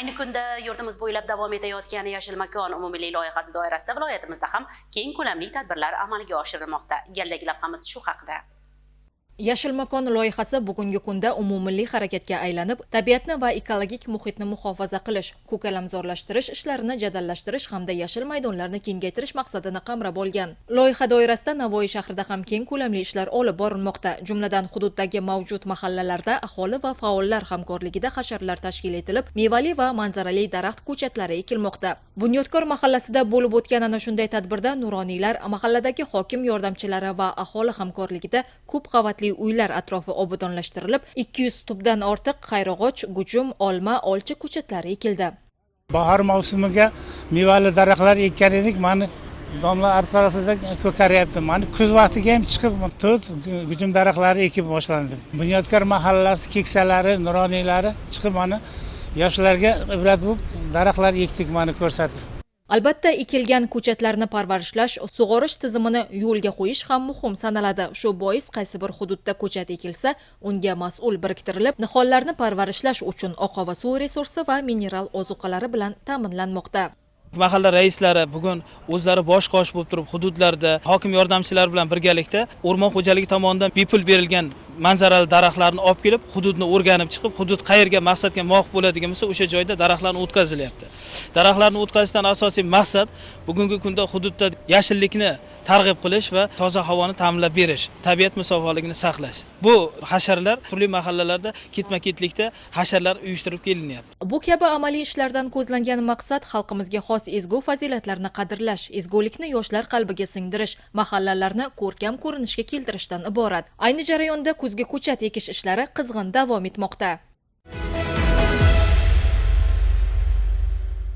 ayni kunda yurtimiz bo'ylab davom etayotgan yashil makon umummilliy loyihasi doirasida viloyatimizda ham keng ko'lamli tadbirlar amalga oshirilmoqda. Galdagi lavhamiz shu haqida yashil makon loyihasi bugungi kunda umummilliy harakatga aylanib tabiatni va ekologik muhitni muhofaza qilish ko'kalamzorlashtirish ishlarini jadallashtirish hamda yashil maydonlarni kengaytirish maqsadini qamrab olgan. Loyiha doirasida navoiy shahrida ham keng ko'lamli ishlar olib borilmoqda. Jumladan hududdagi mavjud mahallalarda aholi va faollar hamkorligida hasharlar tashkil etilib mevali va manzarali daraxt ko'chatlari ekilmoqda. Bunyodkor mahallasida bo'lib o'tgan ana shunday tadbirda nuroniylar mahalladagi hokim yordamchilari va aholi hamkorligida ko'p qavatli uylar atrofi obodonlashtirilib 200 tubdan ortiq qayrag'och gujum olma olcha ko'chatlari ekildi. Bahor mavsumiga mevali daraxtlar ekkan edik mana domla har tarafida ko'karyapti. Mana kuz vaqtiga ham chiqib tut gujum daraxtlari ekib boshlandi. Bunyodkor mahallasi keksalari nuroniylari chiqib mana yoshlarga ibrat bo'lib daraxtlar ekdik mana ko'rsatib. Albatta ekilgan ko'chatlarni parvarishlash sug'orish tizimini yo'lga qo'yish ham muhim sanaladi. Shu bois qaysi bir hududda ko'chat ekilsa unga mas'ul biriktirilib nihollarni parvarishlash uchun oqova suv resursi va mineral ozuqalari bilan ta'minlanmoqda. Mahalla raislari bugun o'zlari bosh qosh bo'lib turib hududlarda hokim yordamchilari bilan birgalikda o'rmon xo'jaligi tomonidan bepul berilgan manzarali daraxtlarni olib kelib hududni o'rganib chiqib hudud qayerga maqsadga muvofiq bo'ladigan bo'lsa o'sha joyda daraxtlarni o'tkazilyapti. Daraxtlarni o'tkazishdan asosiy maqsad bugungi kunda hududda yashillikni targ'ib qilish va toza havoni ta'minlab berish tabiat musofaligini saqlash. Bu hasharlar turli mahallalarda ketma ketlikda hasharlar uyushtirib kelinyapti. Bu kabi amaliy ishlardan ko'zlangan maqsad xalqimizga xos ezgu fazilatlarni qadrlash ezgulikni yoshlar qalbiga singdirish mahallalarni ko'rkam ko'rinishga keltirishdan iborat. Ayni jarayonda kuzgi ko'chat ekish ishlari qizg'in davom etmoqda.